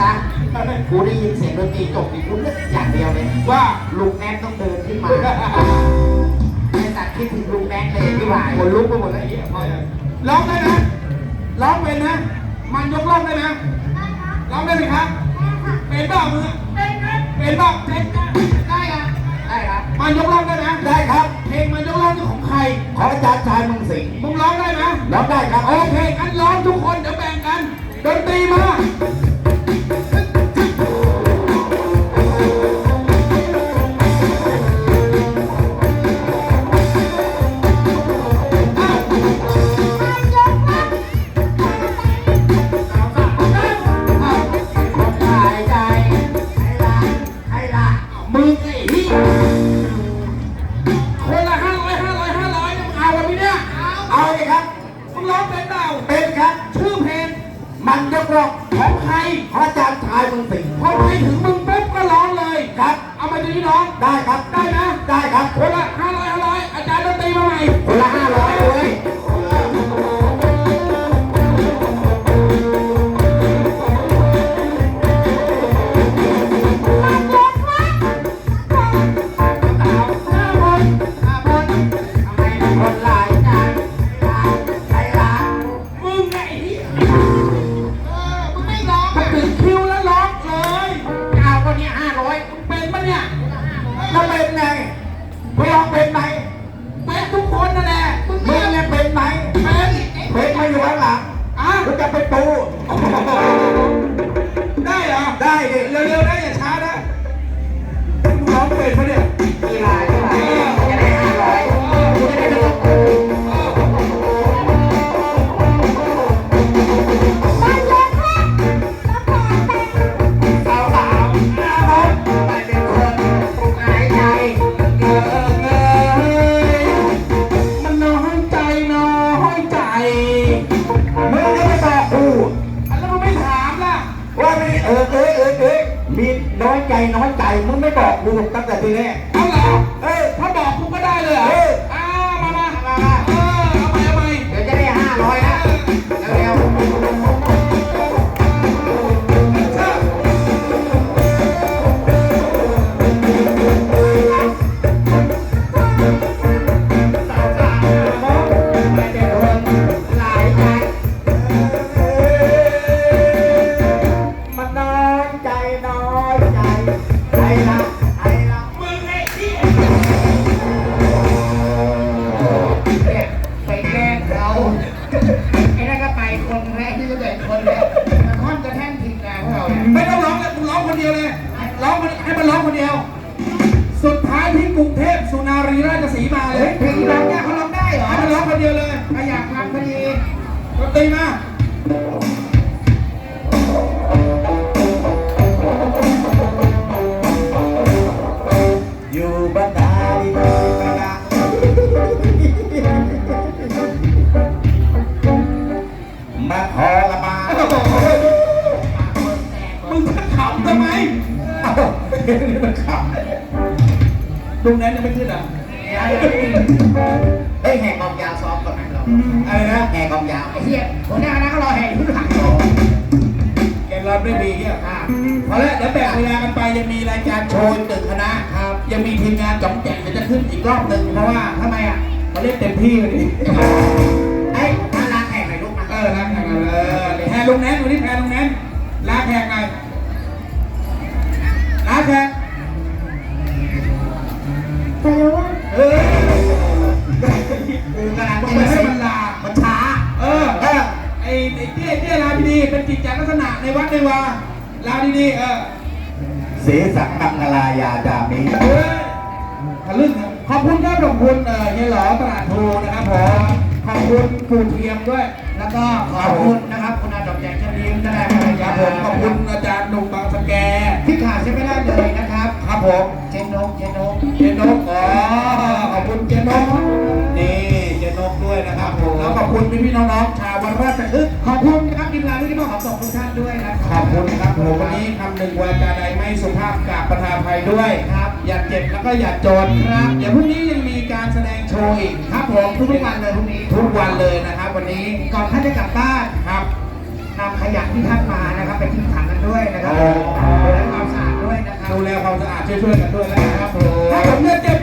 ซะกูได้ยินเสียงดนตรีจบดิกูนึกอย่างเดียวเลยว่าลุงแม็กต้องเดินขึ้นมาไอ้สัตว์คิดถึงลุงแม็กเลยที่ว่าคนลุกไปหมดเลยไอ้เหี้ยพอร้องได้นะร้องเป็นนะ มันยกร้องได้นะร้องได้ไหมครับเป็นเปล่ามึงอะเป็นเปล่าเป็นได้ครับได้ครับมันยกร้องได้นะได้ครับ เพลงมันยกร้องนี่ของใคร ขออาจารย์ชายเมึงสิงห์มึงร้องได้ไหมร้องได้ครับโอเคงั้นร้องทุกคนเดี๋ยวแบ่งกัน มึงไอ้เหี้ยคนละห้าร้อยห้าร้อยห้าร้อยมึงเอาวันนี้เนี่ยเอาเลยครับมึงร้องเป็นเปล่าเป็นครับ ชื่อเพลงมันยกร้องของใครขออาจารย์ชายมึงสิพอไปถึงมึงปุ๊บก็ร้องเลยครับ เอามาดีนี้น้องได้ครับได้นะได้ครับคนละห้าร้อยห้าร้อยอาจารย์ดนตรีมาใหม่คนละห้าร้อย อยู่ข้างหลังอะมึงจะเป็นปูได้เหรอ ได้ดิเร็วๆนะอย่าช้านะมึงร้องเป็นปะเนี่ย เออเอ้ยเอ้ยเอ้ยมีน้อยใจน้อยใจมึงไม่บอกกูตั้งแต่ทีแรกเอาเหรอเอ้ย สุดท้ายที่กรุงเทพสุนารีราชสีมาเลเฮ้ยยเพลงร้องเนี่ยเขาร้องได้เหรอให้มันร้องคนเดียวเลยถ้าอยากฟังพอดีดนตรีมาอยู่บ้านนาดีกระดามาขอละมามึงจะขำทำไมเอ้านี่มันข ตรงนั้นยังไม่ขึ้นอะำเฮ้ยแหกกองยาวซ้อมก่อนไหมเราอะไรนะแหกกองยาวไอ้เหี้ยหัวหน้าคณะก็รอแหกอยู่ข้างหลังแกรับไม่ดีเนี่ยพอแล้วเดี๋ยวแบ่งเวลากันไปยังมีรายการโชว์อีกหนึ่งคณะครับยังมีทีมงานจ่องแจงเดี๋ยวจะขึ้นอีกรอบหนึ่งเพราะว่าทำไมอะเขาเล่นเต็มที่เลยดิไอ้มาล้างแหกหน่อยลูกมาเออล้างแขกกันเลยแพรลุงแนนวันนี้แพรลุงแนนล้างแขกหน่อยล้างแขก เตี้ยเตี้ยลาพิดีเป็นกิจจลักษณะในวัดในวาลาดีๆเออเสสังมังคลายาจามิเฮ้ยทะลึ่งครับขอบคุณครับขอบคุณเอ่อเฮียหลอตลาดภูนะครับผมขอบคุณปู่เทียมด้วย แล้วก็ขอบคุณนะครับคุณอาจอมแจกเชิญยิ้มนะคครัรับบผมขอบคุณอาจารย์หนุ่มบางสแกที่ขาดใช่ไม่ได้เลยนะครับ ครับผมเจนนกเจนนกเจนกอ๋อขอบคุณเจนกนี่เจนกด้วยนะ ครับผมแล้วขอบคุณพี่พี่ๆน้องๆชาววัดราชพฤกษ์ขอบคุณนะครับทีมงานที่มอบของส่งทุกท่านด้วยนะขอบคุณครับผมวันนี้คำหนึ่งวาจาใดไม่สุภาพกราบประทานภัยด้วยครับ อย่าเจ็บแล้วก็อย่าจนครับเดี๋ยวพรุ่งนี้ยังมีการแสดงโชว์อีกครับผมทุกวันเลยพรุ่งนี้ทุกวันเลยนะครับ วันนี้ก่อนท่านจะกลับบ้านครับนำขยะที่ท่านมานะครับไปทิ้งถังกันด้วยนะครับอ๋อดูแลความสะอาดด้วยนะครับดูแลความสะอาดช่วยๆกันด้วยนะครับผมถ้าผมจะเจ็บอย่าจนครับร่ำรวยทุกคนสวัสดีครับ